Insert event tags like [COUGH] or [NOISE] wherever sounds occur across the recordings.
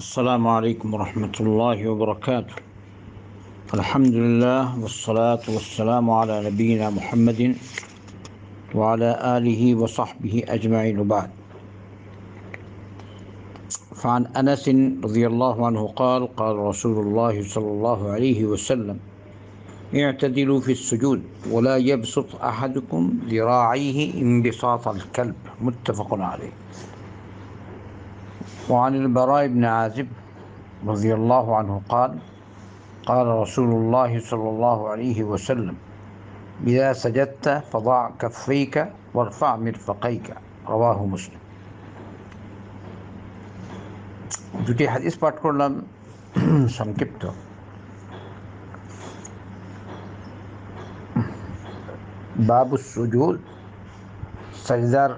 السلام عليكم ورحمة الله وبركاته. الحمد لله والصلاة والسلام على نبينا محمد وعلى آله وصحبه أجمعين وبعد. فعن أنس رضي الله عنه قال قال رسول الله صلى الله عليه وسلم اعتدلوا في السجود ولا يبسط أحدكم ذراعيه انبساط الكلب. متفق عليه. وعن البراء بن عازب رضي الله عنه قال قال رسول الله صلى الله عليه وسلم إذا سجدت فضع كفيك وارفع مرفقيك رواه مسلم দুটি হাদিস পাঠ করলাম সংক্ষিপ্ত বাবু সুজুদ সাজদার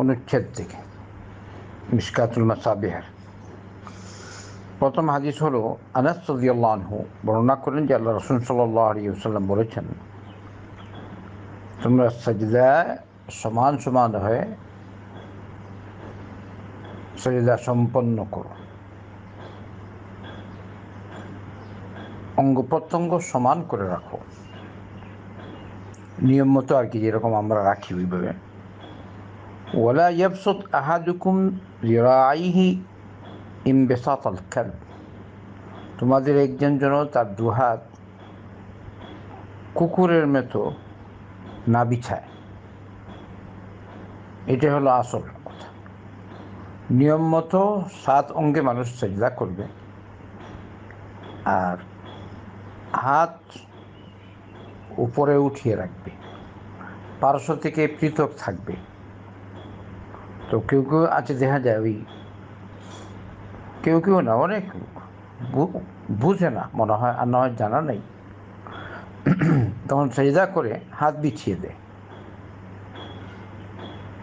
অনুচ্ছেদ থেকে মিসকাতুল মাসাবিহার প্রথম হাদিস হলো আনাস সদিয়াল্লাহ বর্ণনা করেন যে আল্লাহ রসুল সাল্লাহ আলী সাল্লাম বলেছেন, তোমরা সাজদায় সমান সমান হয়ে সজদা সম্পন্ন করো। অঙ্গ প্রত্যঙ্গ সমান করে রাখো। নিয়ম মতো আর কি যেরকম আমরা রাখি ওইভাবে। ইয়াবসুত আহাদুকুম লিরাইহি ইমবেসাত আল খেল তোমাদের একজন যেন তার দুহাত কুকুরের মতো না বিছায়। এটা হলো আসল কথা। নিয়ম মতো সাত অঙ্গে মানুষ সেজদা করবে। আর হাত উপরে উঠিয়ে রাখবে। পার্শ্ব থেকে পৃথক থাকবে। তো কেউ কেউ আছে দেখা যায় ওই কেউ কেউ না অনেক বুঝে না মনে হয় আর না হয় জানা নেই তখন সেজদা করে হাত বিছিয়ে দেয়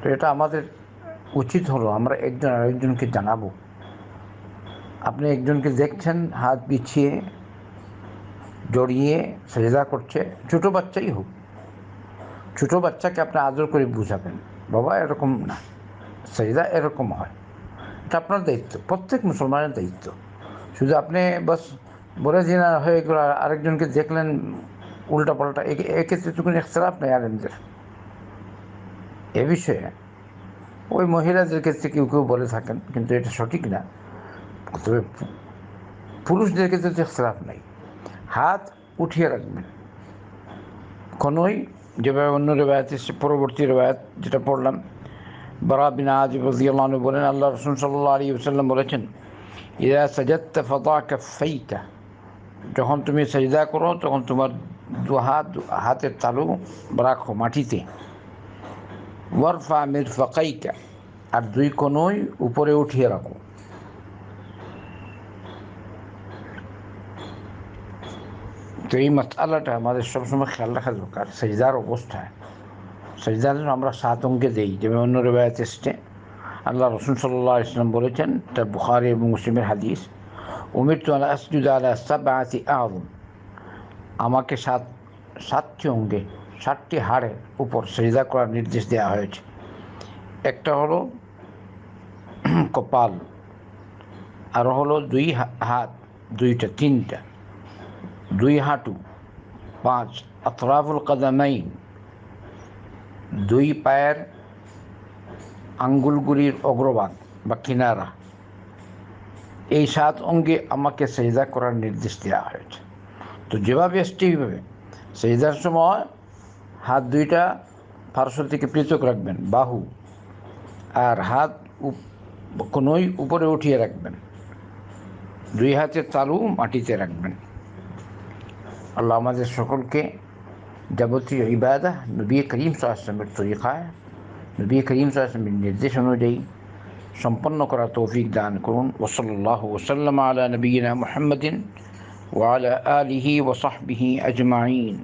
তো এটা আমাদের উচিত হলো আমরা একজন আরেকজনকে জানাব আপনি একজনকে দেখছেন হাত বিছিয়ে জড়িয়ে সেজদা করছে ছোটো বাচ্চাই হোক ছোটো বাচ্চাকে আপনি আদর করে বুঝাবেন বাবা এরকম না সেজদা এরকম হয়। এটা আপনার দায়িত্ব, প্রত্যেক মুসলমানের দায়িত্ব। শুধু আপনি বাস বলে দিন হয়ে গেল আরেকজনকে দেখলেন উল্টা পাল্টা এক্ষেত্রে তো কোনো এখতলাফ নেই আলেমদের। এ বিষয়ে ওই মহিলাদের ক্ষেত্রে কেউ কেউ বলে থাকেন, কিন্তু এটা সঠিক না। তবে পুরুষদের ক্ষেত্রে তো এখতলাফ নেই। হাত উঠিয়ে রাখবেন। কোনোই, যেভাবে অন্য রেবায়াত পরবর্তী রেবায়াত যেটা পড়লাম বারা বিন আজিব রাজিয়াল্লাহ বলেন আল্লাহ রসুল সাল্লাহ আলী সাল্লাম বলেছেন ইরা সাজাত্তা ফতা কাফাইতা যখন তুমি সাজদা করো, তখন তোমার দু হাত, হাতের তালু রাখো মাটিতে। ওয়ারফা মির ফাকাইকা আর দুই কোনোই উপরে উঠিয়ে রাখো। তো এই মাসালাটা আমাদের সবসময় খেয়াল রাখা দরকার, সেজদার অবস্থায় জন্য আমরা সাত অঙ্কে দেই যেমন অন্য রেবায়ত এসছে। আল্লাহ রসুন সাল্লাহ ইসলাম বলেছেন তার বুখারি এবং মুসলিমের হাদিস উমির তো আল্লাহ আসজুদ আল্লাহ সাবাতি আলম আমাকে সাত, সাতটি অঙ্গে, সাতটি হাড়ের উপর সেজদা করার নির্দেশ দেওয়া হয়েছে। একটা হলো [CLEARS THROAT] কপাল আরও হলো দুই হাত, দুইটা, তিনটা, দুই হাঁটু, পাঁচ, আতরাফুল কাদামাইন দুই পায়ের আঙ্গুলগুলির অগ্রভাগ বা কিনারা। এই সাত অঙ্গে আমাকে সেজদা করার নির্দেশ দেওয়া হয়েছে। তো যেভাবে এসছে এইভাবে সেজদার সময় হাত দুইটা পার্শ্ব থেকে পৃথক রাখবেন, বাহু, আর হাত কোনোই উপরে উঠিয়ে রাখবেন। দুই হাতের তালু মাটিতে রাখবেন। আল্লাহ আমাদের সকলকে যাবতীয় ইবাদা নবী করিম সাহসমের তরিকায় নবী করিম সাহসমের নির্দেশ অনুযায়ী সম্পন্ন করা তৌফিক দান করুন ওসল্লাহ ওসাল্লাম আলা নবীনা মোহাম্মদিন ওয়ালা আলিহি ওসাহবিহি আজমাইন